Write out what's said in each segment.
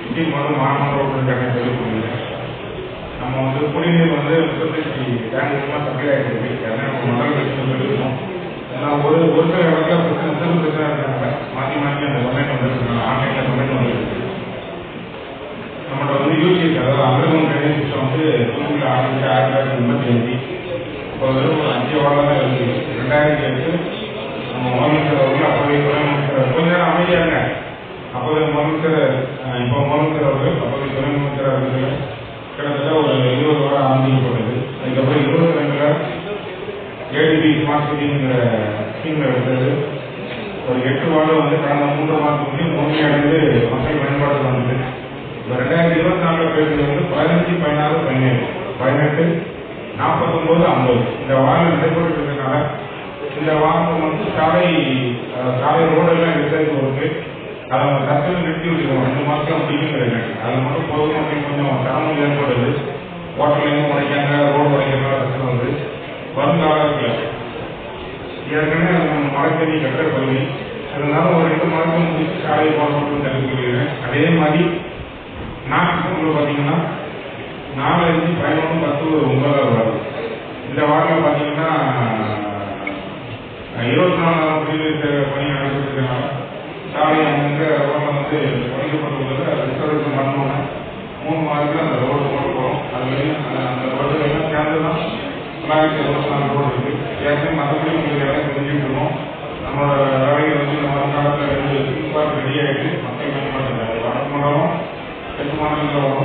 இந்தி மதம் மாணவர்கள் உறுப்பினர்கள் நம்ம வந்து குடிநீர் வந்து முப்பத்தஞ்சு டேங்குலாம் சப்ளை ஆகிருக்கு அதனால் நம்ம ஏன்னா ஒரு ஒரு சில இடத்துல பிரச்சனை சிறு பிரச்சனை இருக்காங்க மாற்றி மாற்றி அந்த கம்பெனி வந்துருக்காங்க ஆன்லைனில் கம்பெனி வந்துருக்கு நம்மளோட வந்து யூஜிஎஸ் அதாவது அமிர்தம் சிஸ்டம் வந்து தூத்துக்குடி ஆரம்பிச்சு ஆயிரத்தி தொள்ளாயிரத்தி எண்பத்தி அஞ்சு இப்போ வெறும் ஒரு அஞ்சு வாரம் தான் இருக்குது ரெண்டாயிரத்தி எட்டு நம்ம முதலமைச்சர் அப்போதைய கொஞ்ச நேரம் அமைதியாக இருங்க அப்போதைய இப்போ மனுக்கர் அவர்கள் அப்போதைய துணை மனுக்கர் அவர்கள் கிட்டத்தட்ட ஒரு இருபது வாரம் ஆரம்பிக்கப்பட்டது அதுக்கப்புறம் இருபது ரெண்டில் ஏடிபி ஸ்மார்ட் சிட்டிங்கிற ஸ்கீமில் எடுத்தது ஒரு எட்டு வாரம் வந்து கடந்த மூன்று மாதத்துக்கு முழுமையடைந்து மக்கள் பயன்பாடு வந்தது. இப்போ ரெண்டாயிரத்தி இருபத்தி நாலு பேருக்கு வந்து பதினஞ்சு பதினாறு பதினேழு பதினெட்டு நாற்பத்தொம்போது ஐம்பது. இந்த வாரம் நடைபெற்று இருக்கிறதுனால இந்த வாரம் வந்து சாலை சாலை ரோடெல்லாம் எடுத்ததுக்கு இருக்கு. அதை நம்ம தற்செயல் நிறுத்தி விட்டுருவோம். ரெண்டு மாதத்துல கிடையாது அது மட்டும் பொதுமக்கள் கொஞ்சம் சிரமம் ஏற்படுது. ஹோட்டலையும் உடைக்காங்க ரோடு உடைக்கிற பிரச்சனை வந்து வருங்காலத்தில் ஏற்கனவே நம்ம மழை கட்டுற பகுதி இருந்தாலும் ஒரு ரெண்டு மாதம் முடிச்சு சாலை போடணும்னு தெரிவிக்கிறேன் அதே மாதிரி நாட்டுக்குள்ள பார்த்தீங்கன்னா நாலு அஞ்சு பதினொன்று பத்து ஒன்பதாவது இந்த வாரத்தில் பார்த்தீங்கன்னா இருபத்தி நாலாம் குடிநீர் பணி நடைபெற்றிருக்கனால சாலை அங்கங்க ரோட்டில் வந்து குறைக்கப்பட்டுள்ளது அது ரிசர்வேஷன் பண்ணணும் மூணு மாதத்துல அந்த ரோடு போட போகிறோம் அதுலேயும் அந்த ரோடு எல்லாம் சேர்ந்து தான் தொள்ளாயிரத்தி இருபத்தி நாலு ரோடு இருக்கு ஏற்கனவே மற்றபடி உங்களுக்கு எல்லாம் தெரிஞ்சுட்டு இருக்கோம் நம்மளோட வேலைகள் வந்து இந்த வருங்காலத்தில் ரெண்டு சூப்பர் ரெடி ஆகிட்டு மக்கள் மேம்படுத்துறாங்க வடக்கு மண்டலம் தெற்கு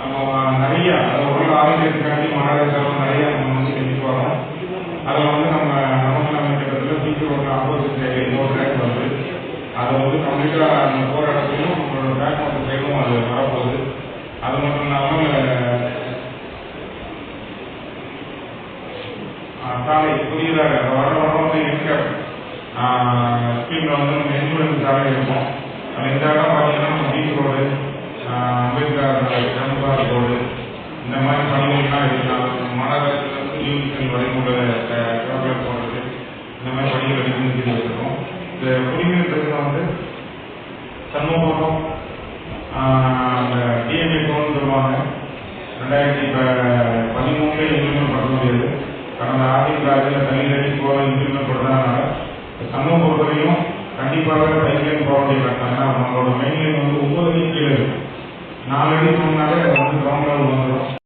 நம்ம நிறைய உடல் ஆரோக்கியத்துக்காண்டி மகாராஷ்டிராவில் நிறைய நம்ம வந்து செஞ்சுட்டு வரோம். அதில் வந்து நம்ம நமக்கு நம்ம கிட்டத்தட்ட சீக்கிரம் ஒரு ஆப்போசிட் இன்னொரு ட்ராக் வருது அதை வந்து கம்ப்ளீட்டாக நம்ம போகிற இடத்துலையும் நம்மளோட பேக் மோட்டர் சைடும் அது வரப்போகுது. அது மட்டும் இல்லாமல் சாலை புதியதாக வர வர வந்து இருக்க. ஸ்கீமில் வந்து நம்ம இன்சூரன்ஸ் சாலை இருக்கும். அந்த இந்த இடம் பார்த்தீங்கன்னா நம்ம பீச் ரோடு. அம்பேத்கர் ஜனதார் போர்டு இந்த மாதிரி பணிகள்லாம் இருக்கலாம். மாநகரத்திலிருந்து யூனிசன் வரைமுறை டெவலப் பண்ணுறது இந்த மாதிரி பணிகள் எடுக்கணும்னு சொல்லி இந்த குடிநீர் பிரச்சனை வந்து சமூகம் அந்த டிஎம்ஏ டோன் சொல்லுவாங்க ரெண்டாயிரத்தி ப- பதிமூணுல இம்ப்ளிமெண்ட் பண்ண முடியாது. கடந்த அதிமுக ஆட்சியில் தனி தனி போல இம்ப்ளிமெண்ட் பண்ணுறதுனால சமூக பொறுத்தவரையும் கண்டிப்பாக பைக்லைன் போக வேண்டிய கட்டணம் ஏன்னா நம்மளோட